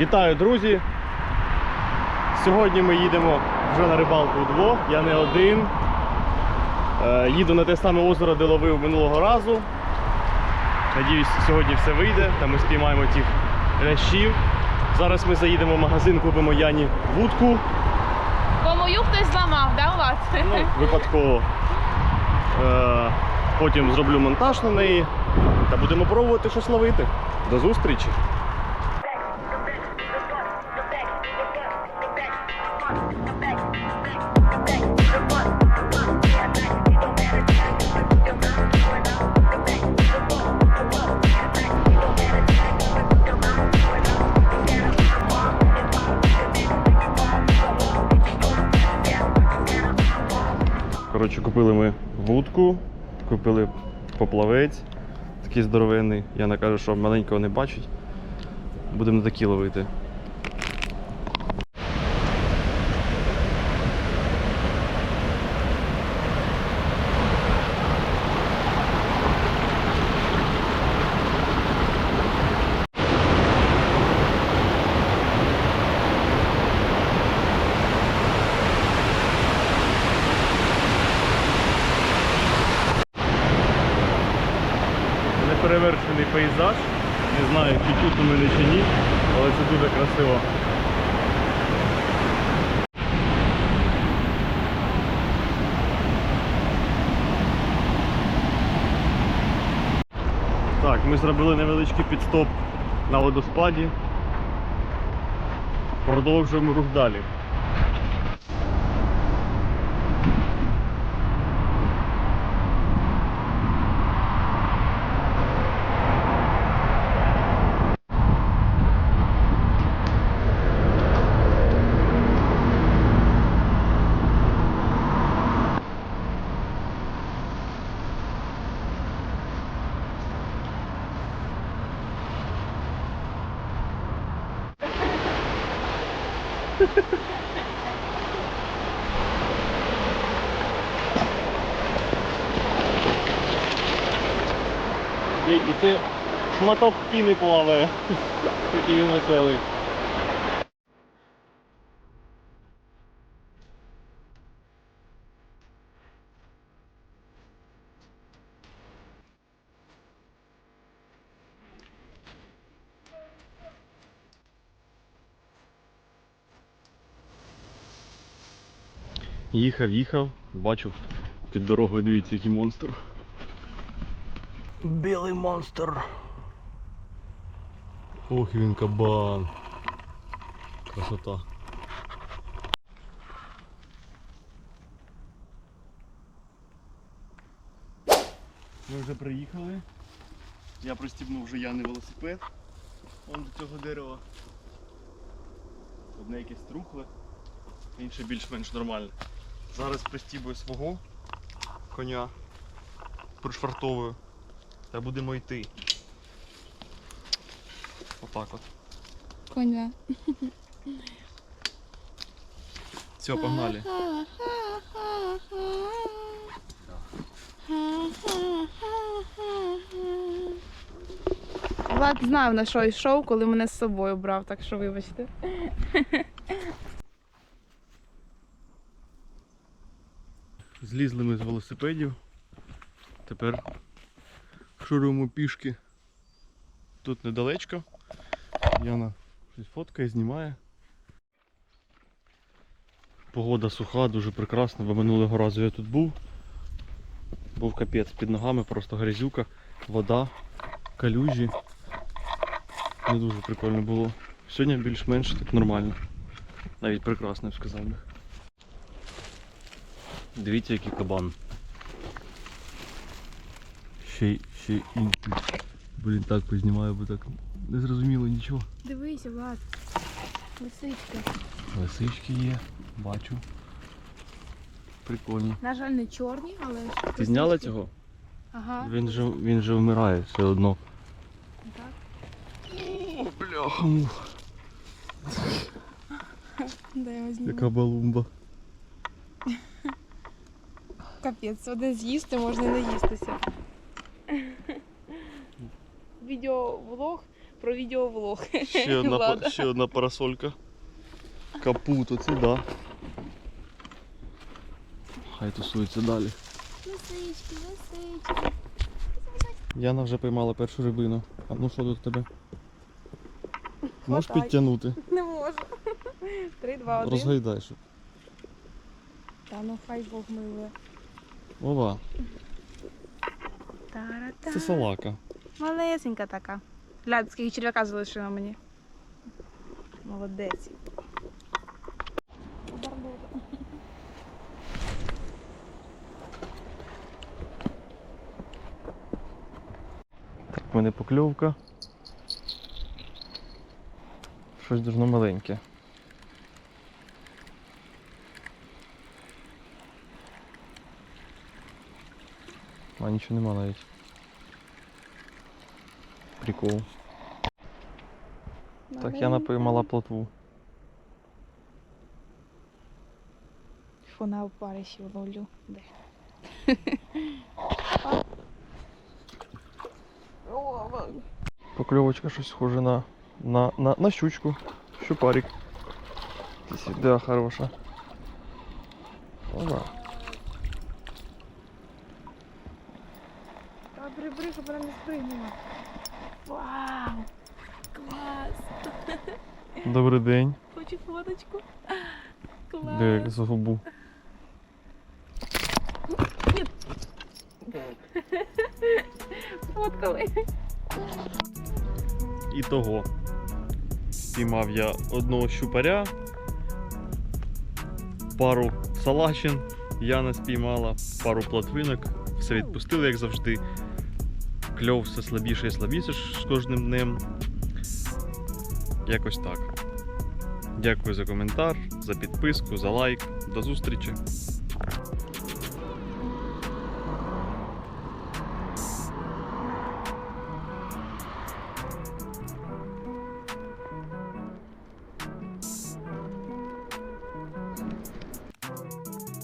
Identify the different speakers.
Speaker 1: Вітаю, друзі! Сьогодні ми їдемо вже на рибалку вдвох, я не один. Е, їду на те саме озеро, де ловив минулого разу. Надіюсь, сьогодні все вийде та ми спіймаємо тих лящів. Зараз ми заїдемо в магазин, купимо Яні вудку.
Speaker 2: Бо мою хтось зламав, да, у вас?
Speaker 1: Ну, випадково. Е, потім зроблю монтаж на неї та будемо пробувати щось ловити. До зустрічі! Коротше, купили ми вудку, купили поплавець, такий здоровенний. Я не кажу, що маленького не бачить. Будемо на такі ловити. Пейзаж. Не знаю, чи чутно мене чи ні, але це дуже красиво. Так, ми зробили невеличкий підстоп на водоспаді. Продовжуємо рух далі. І це шматок піни плаває. Такий він веселий. Їхав, їхав, бачив під дорогою, дивіться, який монстр. Білий монстр. Ох, він кабан. Красота. Ми вже приїхали. Я пристібнув вже Яний велосипед. Вон до цього дерева. Одне якесь трухле, інше більш-менш нормальне. Зараз пристібую свого коня, пришвартовую та будемо йти. Отак от.
Speaker 2: Коня.
Speaker 1: Все, погнали.
Speaker 2: Влад знав на що йшов, коли мене з собою брав, так що вибачте.
Speaker 1: Злізли ми з велосипедів. Тепер шуруємо пішки. Тут недалечко. Яна щось фоткає, знімає. Погода суха, дуже прекрасна, бо минулого разу я тут був. Був капець під ногами, просто грязюка, вода, калюжі. Не дуже прикольно було. Сьогодні більш-менш так нормально. Навіть прекрасно, я б сказав. Дивіться, який кабан. Ще, й- ще інший. Блін, так познімаю, бо так не зрозуміло нічого.
Speaker 2: Дивися, Влад. Лисичка.
Speaker 1: Лисички є, бачу. Прикольні.
Speaker 2: На жаль, не чорні, але.
Speaker 1: Ти зняла
Speaker 2: лисички.
Speaker 1: цього?
Speaker 2: Ага.
Speaker 1: Він же, він же вмирає все одно.
Speaker 2: Так.
Speaker 1: О, бляха.
Speaker 2: Дай його зніму.
Speaker 1: Яка балумба.
Speaker 2: Капець, один з'їсти можна і не їстися. Відеовлог Про відеовлог.
Speaker 1: Ще одна,
Speaker 2: Влада.
Speaker 1: ще одна парасолька. Капут, оце да. Хай тусується далі.
Speaker 3: Лисички, лисички.
Speaker 1: Яна вже поймала першу рибину. А ну що тут в тебе? Можеш
Speaker 2: Хватай.
Speaker 1: підтягнути?
Speaker 2: Не можу. Три, два, один.
Speaker 1: Розгайдай, щоб.
Speaker 2: Та ну хай Бог милує.
Speaker 1: Ова,
Speaker 2: Та-ра-та.
Speaker 1: це салака.
Speaker 2: Малесенька така. Глянь, скільки черв'яка залишила мені. Молодець.
Speaker 1: Так, в мене покльовка. Щось дуже маленьке. А нічого нема навіть. Прикол. Так, я напоймала плотву.
Speaker 2: Фу, на опариші ловлю. Де?
Speaker 1: Покльовочка щось схоже на, на, на, на щучку. Щупарик. Да, хороша. Ова.
Speaker 2: Прибери, щоб вона не спригнула. Вау! Клас!
Speaker 1: Добрий день.
Speaker 2: Хочу фоточку. Клас!
Speaker 1: Де як за губу.
Speaker 2: Фоткали.
Speaker 1: І того. Спіймав я одного щупаря, пару салачин Яна спіймала, пару платвинок. Все відпустили, як завжди. Кльов все слабіше і слабіше з кожним днем. Якось так. Дякую за коментар, за підписку, за лайк. До зустрічі!